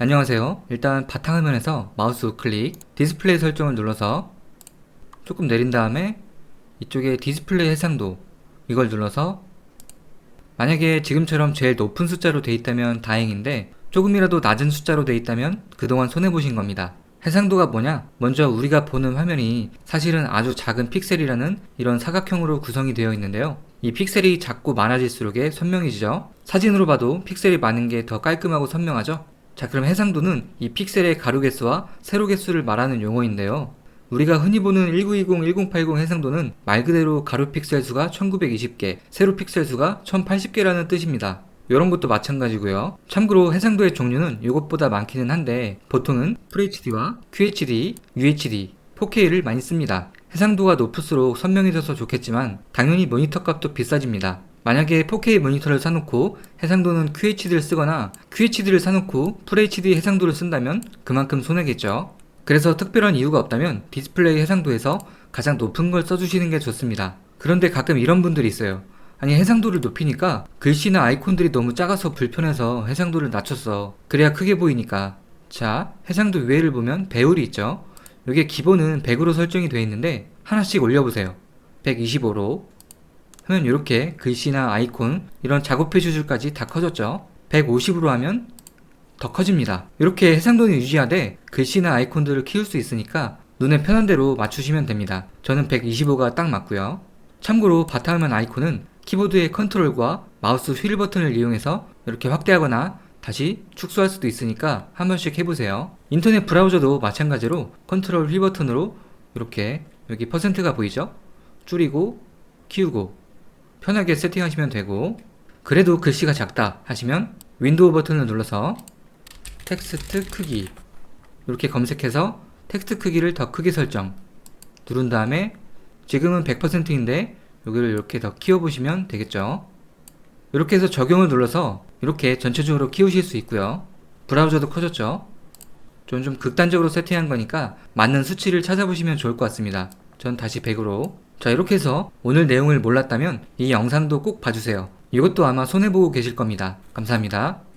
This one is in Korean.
안녕하세요. 일단 바탕화면에서 마우스 우클릭, 디스플레이 설정을 눌러서 조금 내린 다음에 이쪽에 디스플레이 해상도 이걸 눌러서 만약에 지금처럼 제일 높은 숫자로 돼 있다면 다행인데 조금이라도 낮은 숫자로 돼 있다면 그동안 손해보신 겁니다. 해상도가 뭐냐? 먼저 우리가 보는 화면이 사실은 아주 작은 픽셀이라는 이런 사각형으로 구성이 되어 있는데요. 이 픽셀이 작고 많아질수록에 선명해지죠. 사진으로 봐도 픽셀이 많은 게 더 깔끔하고 선명하죠. 자, 그럼 해상도는 이 픽셀의 가로 개수와 세로 개수를 말하는 용어인데요. 우리가 흔히 보는 1920, 1080 해상도는 말 그대로 가로 픽셀 수가 1920개, 세로 픽셀 수가 1080개라는 뜻입니다. 이런 것도 마찬가지고요. 참고로 해상도의 종류는 이것보다 많기는 한데 보통은 FHD와 QHD, UHD, 4K를 많이 씁니다. 해상도가 높을수록 선명해져서 좋겠지만 당연히 모니터 값도 비싸집니다. 만약에 4K 모니터를 사놓고 해상도는 QHD를 쓰거나 QHD를 사놓고 FHD 해상도를 쓴다면 그만큼 손해겠죠. 그래서 특별한 이유가 없다면 디스플레이 해상도에서 가장 높은 걸 써주시는 게 좋습니다. 그런데 가끔 이런 분들이 있어요. 아니 해상도를 높이니까 글씨나 아이콘들이 너무 작아서 불편해서 해상도를 낮췄어. 그래야 크게 보이니까. 자, 해상도 위에를 보면 배율이 있죠. 이게 기본은 100으로 설정이 되어 있는데 하나씩 올려보세요. 125로 하면 이렇게 글씨나 아이콘 이런 작업해 줄까지 다 커졌죠. 150으로 하면 더 커집니다. 이렇게 해상도는 유지하되 글씨나 아이콘들을 키울 수 있으니까 눈에 편한 대로 맞추시면 됩니다. 저는 125가 딱 맞고요. 참고로 바탕화면 아이콘은 키보드의 컨트롤과 마우스 휠 버튼을 이용해서 이렇게 확대하거나 다시 축소할 수도 있으니까 한 번씩 해보세요. 인터넷 브라우저도 마찬가지로 컨트롤 휠 버튼으로 이렇게 여기 퍼센트가 보이죠? 줄이고 키우고 편하게 세팅하시면 되고 그래도 글씨가 작다 하시면 윈도우 버튼을 눌러서 텍스트 크기 이렇게 검색해서 텍스트 크기를 더 크게 설정 누른 다음에 지금은 100%인데 여기를 이렇게 더 키워보시면 되겠죠? 이렇게 해서 적용을 눌러서 이렇게 전체적으로 키우실 수 있고요. 브라우저도 커졌죠? 좀좀 극단적으로 세팅한 거니까 맞는 수치를 찾아보시면 좋을 것 같습니다. 전 다시 100으로 자 이렇게 해서 오늘 내용을 몰랐다면 이 영상도 꼭 봐주세요. 이것도 아마 손해보고 계실 겁니다. 감사합니다